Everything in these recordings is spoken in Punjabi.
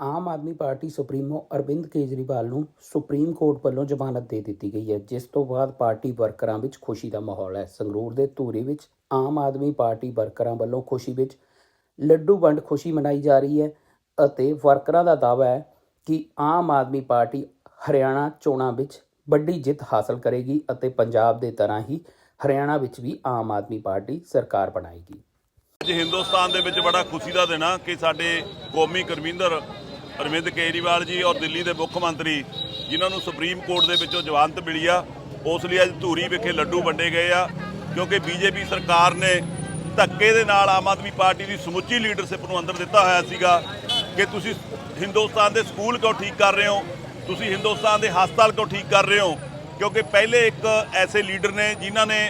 ਆਮ ਆਦਮੀ ਪਾਰਟੀ ਸੁਪਰੀਮੋ ਅਰਵਿੰਦ ਕੇਜਰੀਵਾਲ ਨੂੰ ਸੁਪਰੀਮ ਕੋਰਟ ਵੱਲੋਂ ਜ਼ਮਾਨਤ ਦੇ ਦਿੱਤੀ ਗਈ ਹੈ, ਜਿਸ ਤੋਂ ਬਾਅਦ ਪਾਰਟੀ ਵਰਕਰਾਂ ਵਿੱਚ ਖੁਸ਼ੀ ਦਾ ਮਾਹੌਲ ਹੈ। ਸੰਗਰੂਰ ਦੇ ਧੂਰੀ ਵਿੱਚ ਆਮ ਆਦਮੀ ਪਾਰਟੀ ਵਰਕਰਾਂ ਵੱਲੋਂ ਖੁਸ਼ੀ ਵਿੱਚ ਲੱਡੂ ਵੰਡ ਖੁਸ਼ੀ ਮਨਾਈ ਜਾ ਰਹੀ ਹੈ ਅਤੇ ਵਰਕਰਾਂ ਦਾ ਦਾਅਵਾ ਹੈ ਕਿ ਆਮ ਆਦਮੀ ਪਾਰਟੀ ਹਰਿਆਣਾ ਚੋਣਾਂ ਵਿੱਚ ਵੱਡੀ ਜਿੱਤ ਹਾਸਲ ਕਰੇਗੀ ਅਤੇ ਪੰਜਾਬ ਦੇ ਤਰ੍ਹਾਂ ਹੀ ਹਰਿਆਣਾ ਵਿੱਚ ਵੀ ਆਮ ਆਦਮੀ ਪਾਰਟੀ ਸਰਕਾਰ ਬਣਾਏਗੀ। ਅੱਜ ਹਿੰਦੁਸਤਾਨ ਦੇ ਵਿੱਚ ਬੜਾ ਖੁਸ਼ੀ ਦਾ ਦਿਨ ਆ ਕਿ ਸਾਡੇ ਕੌਮੀ ਕਰਮਿੰਦਰ ਅਰਵਿੰਦ ਕੇਜਰੀਵਾਲ ਜੀ ਔਰ ਦਿੱਲੀ ਦੇ ਮੁੱਖ ਮੰਤਰੀ, ਜਿਨ੍ਹਾਂ ਨੂੰ ਸੁਪਰੀਮ ਕੋਰਟ ਦੇ ਵਿੱਚੋਂ ਜ਼ਮਾਨਤ ਮਿਲੀ ਆ, ਉਸ ਲਈ ਅੱਜ ਧੂਰੀ ਵਿਖੇ ਲੱਡੂ ਵੰਡੇ ਗਏ ਆ, ਕਿਉਂਕਿ ਬੀਜੇਪੀ ਸਰਕਾਰ ਨੇ ਧੱਕੇ ਦੇ ਨਾਲ ਆਮ ਆਦਮੀ ਪਾਰਟੀ ਦੀ ਸਮੁੱਚੀ ਲੀਡਰਸ਼ਿਪ ਨੂੰ ਅੰਦਰ ਦਿੱਤਾ ਹੋਇਆ ਸੀਗਾ ਕਿ ਤੁਸੀਂ ਹਿੰਦੁਸਤਾਨ ਦੇ ਸਕੂਲ ਕਿਉਂ ਠੀਕ ਕਰ ਰਹੇ ਹੋ? ਤੁਸੀਂ ਹਿੰਦੁਸਤਾਨ ਦੇ ਹਸਪਤਾਲ ਕਿਉਂ ਠੀਕ ਕਰ ਰਹੇ ਹੋ? ਕਿਉਂਕਿ ਪਹਿਲੇ ਇੱਕ ਐਸੇ ਲੀਡਰ ਨੇ ਜਿਨ੍ਹਾਂ ਨੇ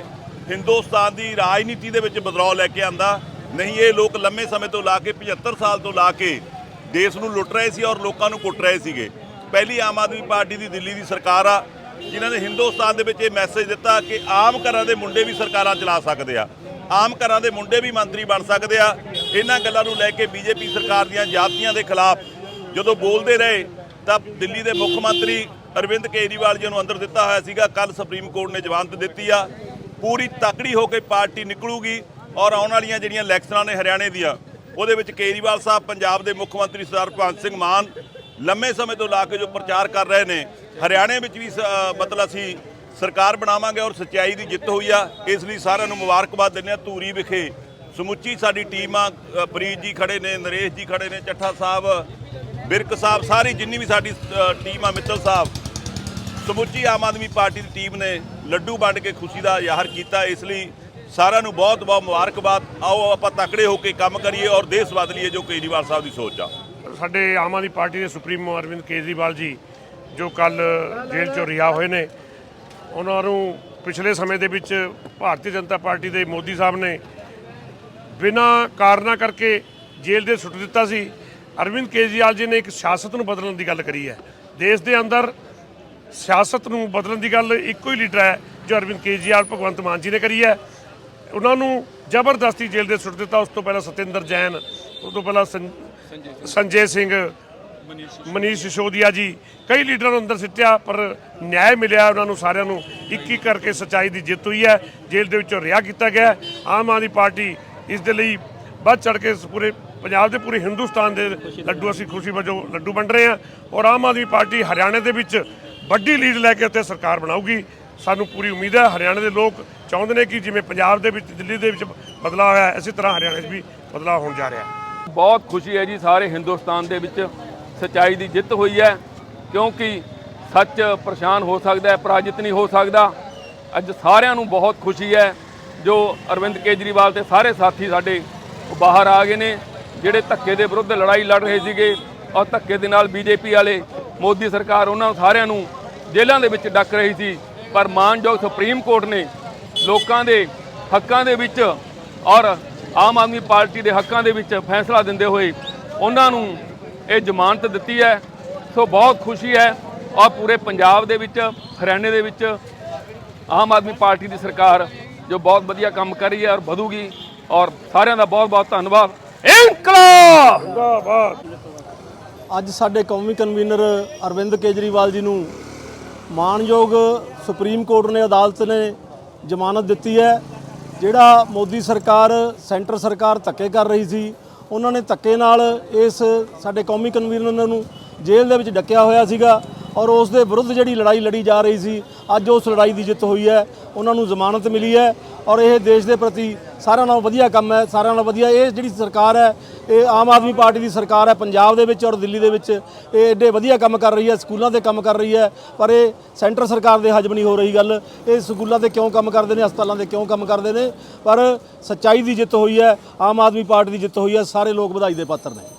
ਹਿੰਦੁਸਤਾਨ ਦੀ ਰਾਜਨੀਤੀ ਦੇ ਵਿੱਚ ਬਦਲਾਅ ਲੈ ਕੇ ਆਂਦਾ, ਨਹੀਂ, ਇਹ ਲੋਕ ਲੰਮੇ ਸਮੇਂ ਤੋਂ ਲਾ ਕੇ 75 ਸਾਲ ਤੋਂ ਲਾ ਕੇ ਦੇਸ਼ ਨੂੰ ਲੁੱਟ ਰਹੇ ਸੀ ਔਰ ਲੋਕਾਂ ਨੂੰ ਕੁੱਟ ਰਹੇ ਸੀਗੇ। ਪਹਿਲੀ ਆਮ ਆਦਮੀ ਪਾਰਟੀ ਦੀ ਦਿੱਲੀ ਦੀ ਸਰਕਾਰ ਆ, ਜਿਨ੍ਹਾਂ ਨੇ ਹਿੰਦੁਸਤਾਨ ਦੇ ਵਿੱਚ ਇਹ ਮੈਸੇਜ ਦਿੱਤਾ ਕਿ ਆਮ ਘਰਾਂ ਦੇ ਮੁੰਡੇ ਵੀ ਸਰਕਾਰਾਂ ਚਲਾ ਸਕਦੇ ਆ। ਆਮ ਘਰਾਂ ਦੇ ਮੁੰਡੇ ਵੀ ਮੰਤਰੀ ਬਣ ਸਕਦੇ ਆ। ਇਹਨਾਂ ਗੱਲਾਂ ਨੂੰ ਲੈ ਕੇ ਬੀਜੇਪੀ ਸਰਕਾਰ ਦੀਆਂ ਜਾਤੀਆਂ ਦੇ ਖਿਲਾਫ ਜਦੋਂ ਬੋਲਦੇ ਰਹੇ, ਤਾਂ ਦਿੱਲੀ ਦੇ ਮੁੱਖ ਮੰਤਰੀ ਅਰਵਿੰਦ ਕੇਜਰੀਵਾਲ ਜੀ ਨੂੰ ਅੰਦਰ ਦਿੱਤਾ ਹੋਇਆ ਸੀਗਾ। ਕੱਲ ਸੁਪਰੀਮ ਕੋਰਟ ਨੇ ਜ਼ਮਾਨਤ ਦਿੱਤੀ ਆ। ਪੂਰੀ ਤਕੜੀ ਹੋ ਕੇ ਪਾਰਟੀ ਨਿਕਲੂਗੀ ਔਰ ਆਉਣ ਵਾਲੀਆਂ ਜਿਹੜੀਆਂ ਇਲੈਕਸ਼ਨਾਂ ਨੇ ਹਰਿਆਣੇ ਦੀਆਂ ਉਹਦੇ ਵਿੱਚ ਕੇਜਰੀਵਾਲ ਸਾਹਿਬ, ਪੰਜਾਬ ਦੇ ਮੁੱਖ ਮੰਤਰੀ ਸਰਦਾਰ ਭਗਵੰਤ ਸਿੰਘ ਮਾਨ ਲੰਮੇ ਸਮੇਂ ਤੋਂ ਲਾ ਕੇ ਜੋ ਪ੍ਰਚਾਰ ਕਰ ਰਹੇ ਨੇ, ਹਰਿਆਣੇ ਵਿੱਚ ਵੀ ਸ- ਮਤਲਬ ਅਸੀਂ ਸਰਕਾਰ ਬਣਾਵਾਂਗੇ ਔਰ ਸੱਚਾਈ ਦੀ ਜਿੱਤ ਹੋਈ ਆ, ਇਸ ਲਈ ਸਾਰਿਆਂ ਨੂੰ ਮੁਬਾਰਕਬਾਦ ਦਿੰਦੇ ਆ ਧੂਰੀ ਵਿਖੇ। ਸਮੁੱਚੀ ਸਾਡੀ ਟੀਮ ਆ ਪ੍ਰੀਤ ਜੀ ਖੜੇ ਨੇ, ਨਰੇਸ਼ ਜੀ ਖੜੇ ਨੇ, ਚੱਠਾ ਸਾਹਿਬ, ਬਿਰਕ ਸਾਹਿਬ, ਸਾਰੀ ਜਿੰਨੀ ਵੀ ਸਾਡੀ ਟੀਮ ਆ, ਮਿੱਤਲ ਸਾਹਿਬ, ਸਮੁੱਚੀ ਆਮ ਆਦਮੀ ਪਾਰਟੀ ਦੀ ਟੀਮ ਨੇ ਲੱਡੂ ਵੰਡ ਕੇ ਖੁਸ਼ੀ ਦਾ ਜ਼ਾਹਰ ਕੀਤਾ, ਇਸ ਲਈ ਸਾਰਿਆਂ ਨੂੰ ਬਹੁਤ ਬਹੁਤ ਮੁਬਾਰਕਬਾਦ। ਆਓ ਆਪਾਂ ਤਕੜੇ ਹੋ ਕੇ ਕੰਮ ਕਰੀਏ ਔਰ ਦੇਸ਼ ਬਦਲੀਏ ਜੋ ਕੇਜਰੀਵਾਲ ਸਾਹਿਬ ਦੀ ਸੋਚ ਆ। ਸਾਡੇ ਆਮ ਆਦਮੀ ਪਾਰਟੀ ਦੇ ਸੁਪਰੀਮੋ ਅਰਵਿੰਦ ਕੇਜਰੀਵਾਲ ਜੀ, ਜੋ ਕੱਲ ਜੇਲ੍ਹ ਚੋਂ ਰਿਹਾ ਹੋਏ ਨੇ, ਉਹਨਾਂ ਨੂੰ ਪਿਛਲੇ ਸਮੇਂ ਦੇ ਵਿੱਚ ਭਾਰਤੀ ਜਨਤਾ ਪਾਰਟੀ ਦੇ ਮੋਦੀ ਸਾਹਿਬ ਨੇ ਬਿਨਾਂ ਕਾਰਨਾਂ ਕਰਕੇ ਜੇਲ੍ਹ ਦੇ ਸੁੱਟ ਦਿੱਤਾ ਸੀ। ਅਰਵਿੰਦ ਕੇਜਰੀਵਾਲ ਜੀ ਨੇ ਇੱਕ ਸਿਆਸਤ ਨੂੰ ਬਦਲਣ ਦੀ ਗੱਲ ਕਰੀ ਹੈ। ਦੇਸ਼ ਦੇ ਅੰਦਰ ਸਿਆਸਤ ਨੂੰ ਬਦਲਣ ਦੀ ਗੱਲ ਇੱਕੋ ਹੀ ਲੀਡਰ ਹੈ ਜੋ ਅਰਵਿੰਦ ਕੇਜਰੀਵਾਲ ਭਗਵੰਤ ਮਾਨ ਜੀ ਨੇ ਕਰੀ ਹੈ। ਉਹਨਾਂ ਨੂੰ ਜ਼ਬਰਦਸਤੀ ਜੇਲ੍ਹ ਦੇ ਸੁੱਟ ਦਿੱਤਾ। ਉਸ ਤੋਂ ਪਹਿਲਾਂ ਸਤਿੰਦਰ ਜੈਨ, ਉਸ ਤੋਂ ਪਹਿਲਾਂ ਸੰਜੇ ਸਿੰਘ, ਮਨੀਸ਼ ਸਿਸੋਦੀਆ ਜੀ, ਕਈ ਲੀਡਰਾਂ ਨੂੰ ਅੰਦਰ ਸਿੱਟਿਆ, ਪਰ ਨਿਆਂ ਮਿਲਿਆ ਉਹਨਾਂ ਨੂੰ ਸਾਰਿਆਂ ਨੂੰ। ਇੱਕ ਇੱਕ ਕਰਕੇ ਸਚਾਈ ਦੀ ਜਿੱਤ ਹੋਈ ਹੈ। ਜੇਲ੍ਹ ਦੇ ਵਿੱਚੋਂ ਰਿਹਾ ਕੀਤਾ ਗਿਆ ਆਮ ਆਦਮੀ ਪਾਰਟੀ ਇਸ ਦੇ ਲਈ ਵੱਧ ਚੜ ਕੇ ਪੂਰੇ ਪੰਜਾਬ ਦੇ ਪੂਰੇ ਹਿੰਦੁਸਤਾਨ ਦੇ ਲੱਡੂ, ਅਸੀਂ ਖੁਸ਼ੀ ਵਜੋਂ ਲੱਡੂ ਵੰਡ ਰਹੇ ਹਾਂ। ਔਰ ਆਮ ਆਦਮੀ ਪਾਰਟੀ ਹਰਿਆਣੇ ਦੇ ਵਿੱਚ ਵੱਡੀ ਲੀਡ ਲੈ ਕੇ ਉੱਥੇ ਸਰਕਾਰ ਬਣਾਊਗੀ। ਸਾਨੂੰ ਪੂਰੀ ਉਮੀਦ ਹੈ, ਹਰਿਆਣੇ ਦੇ ਲੋਕ ਚਾਹੁੰਦੇ ਨੇ ਕਿ ਜਿਵੇਂ ਪੰਜਾਬ ਦੇ ਵਿੱਚ, ਦਿੱਲੀ ਦੇ ਵਿੱਚ ਬਦਲਾਅ ਹੋਇਆ ਇਸੇ ਤਰ੍ਹਾਂ ਹਰਿਆਣੇ 'ਚ ਵੀ ਬਦਲਾਅ ਹੋਣ ਜਾ ਰਿਹਾ ਹੈ। ਬਹੁਤ ਖੁਸ਼ੀ ਹੈ ਜੀ ਸਾਰੇ ਹਿੰਦੁਸਤਾਨ ਦੇ ਵਿੱਚ ਸਚਾਈ ਦੀ ਜਿੱਤ ਹੋਈ ਹੈ, ਕਿਉਂਕਿ ਸੱਚ ਪਰੇਸ਼ਾਨ ਹੋ ਸਕਦਾ ਹੈ, ਪਰਾਜਿਤ ਨਹੀਂ ਹੋ ਸਕਦਾ। ਅੱਜ ਸਾਰਿਆਂ ਨੂੰ ਬਹੁਤ ਖੁਸ਼ੀ ਹੈ, ਜੋ ਅਰਵਿੰਦ ਕੇਜਰੀਵਾਲ ਤੇ ਸਾਰੇ ਸਾਥੀ ਸਾਡੇ ਬਾਹਰ ਆ ਗਏ ਨੇ, ਜਿਹੜੇ ਧੱਕੇ ਦੇ ਵਿਰੁੱਧ ਲੜਾਈ ਲੜ ਰਹੇ ਸੀਗੇ, ਔਰ ਧੱਕੇ ਦੇ ਨਾਲ ਬੀਜੇਪੀ ਵਾਲੇ ਮੋਦੀ ਸਰਕਾਰ ਉਹਨਾਂ ਸਾਰਿਆਂ ਨੂੰ ਜੇਲ੍ਹਾਂ ਦੇ ਵਿੱਚ ਡੱਕ ਰਹੀ ਸੀ। ਪਰ ਮਾਨਯੋਗ ਸੁਪਰੀਮ ਕੋਰਟ ਨੇ ਲੋਕਾਂ ਦੇ ਹੱਕਾਂ ਦੇ ਵਿੱਚ ਔਰ ਆਮ ਆਦਮੀ ਪਾਰਟੀ ਦੇ ਹੱਕਾਂ ਦੇ ਵਿੱਚ ਫੈਸਲਾ ਦਿੰਦੇ ਹੋਏ ਉਹਨਾਂ ਨੂੰ ਇਹ ਜ਼ਮਾਨਤ ਦਿੱਤੀ ਹੈ। ਸੋ ਬਹੁਤ ਖੁਸ਼ੀ ਹੈ ਔਰ ਪੂਰੇ ਪੰਜਾਬ ਦੇ ਵਿੱਚ ਹਰਿਆਣੇ ਦੇ ਵਿੱਚ ਆਮ ਆਦਮੀ ਪਾਰਟੀ ਦੀ ਸਰਕਾਰ ਜੋ ਬਹੁਤ ਵਧੀਆ ਕੰਮ ਕਰ ਰਹੀ ਹੈ ਔਰ ਵਧੂਗੀ ਔਰ ਸਾਰਿਆਂ ਦਾ ਬਹੁਤ ਬਹੁਤ ਧੰਨਵਾਦ। ਇਨਕਲਾਬ! ਅੱਜ ਸਾਡੇ ਕੌਮੀ ਕਨਵੀਨਰ ਅਰਵਿੰਦ ਕੇਜਰੀਵਾਲ ਜੀ ਨੂੰ ਮਾਣਯੋਗ ਸੁਪਰੀਮ ਕੋਰਟ ਨੇ ਅਦਾਲਤ ਨੇ ਜ਼ਮਾਨਤ ਦਿੱਤੀ ਹੈ। ਜਿਹੜਾ ਮੋਦੀ ਸਰਕਾਰ, ਸੈਂਟਰ ਸਰਕਾਰ ਧੱਕੇ ਕਰ ਰਹੀ ਸੀ, ਉਹਨਾਂ ਨੇ ਧੱਕੇ ਨਾਲ ਇਸ ਸਾਡੇ ਕੌਮੀ ਕਨਵੀਨਰ ਨੂੰ ਜੇਲ੍ਹ ਦੇ ਵਿੱਚ ਡੱਕਿਆ ਹੋਇਆ ਸੀਗਾ ਔਰ ਉਸ ਦੇ ਵਿਰੁੱਧ ਜਿਹੜੀ ਲੜਾਈ ਲੜੀ ਜਾ ਰਹੀ ਸੀ, ਅੱਜ ਉਸ ਲੜਾਈ ਦੀ ਜਿੱਤ ਹੋਈ ਹੈ, ਉਹਨਾਂ ਨੂੰ ਜ਼ਮਾਨਤ ਮਿਲੀ ਹੈ ਔਰ ਇਹ ਦੇਸ਼ ਦੇ ਪ੍ਰਤੀ ਸਾਰਿਆਂ ਨਾਲੋਂ ਵਧੀਆ ਕੰਮ ਹੈ, ਸਾਰਿਆਂ ਨਾਲੋਂ ਵਧੀਆ ਇਹ ਜਿਹੜੀ ਸਰਕਾਰ ਹੈ, ਇਹ ਆਮ ਆਦਮੀ ਪਾਰਟੀ ਦੀ ਸਰਕਾਰ ਹੈ, ਪੰਜਾਬ ਦੇ ਵਿੱਚ ਔਰ ਦਿੱਲੀ ਦੇ ਵਿੱਚ। ਇਹ ਐਡੇ ਵਧੀਆ ਕੰਮ ਕਰ ਰਹੀ ਹੈ, ਸਕੂਲਾਂ ਤੇ ਕੰਮ ਕਰ ਰਹੀ ਹੈ, ਪਰ ਇਹ ਸੈਂਟਰ ਸਰਕਾਰ ਦੇ ਹਜਮ ਨਹੀਂ ਹੋ ਰਹੀ ਗੱਲ। ਇਹ ਸਕੂਲਾਂ ਤੇ ਕਿਉਂ ਕੰਮ ਕਰਦੇ ਨੇ, ਹਸਪਤਾਲਾਂ ਤੇ ਕਿਉਂ ਕੰਮ ਕਰਦੇ ਨੇ? ਪਰ ਸੱਚਾਈ ਦੀ ਜਿੱਤ ਹੋਈ ਹੈ, ਆਮ ਆਦਮੀ ਪਾਰਟੀ ਦੀ ਜਿੱਤ ਹੋਈ ਹੈ, ਸਾਰੇ ਲੋਕ ਵਧਾਈ ਦੇ ਪਾਤਰ ਨੇ।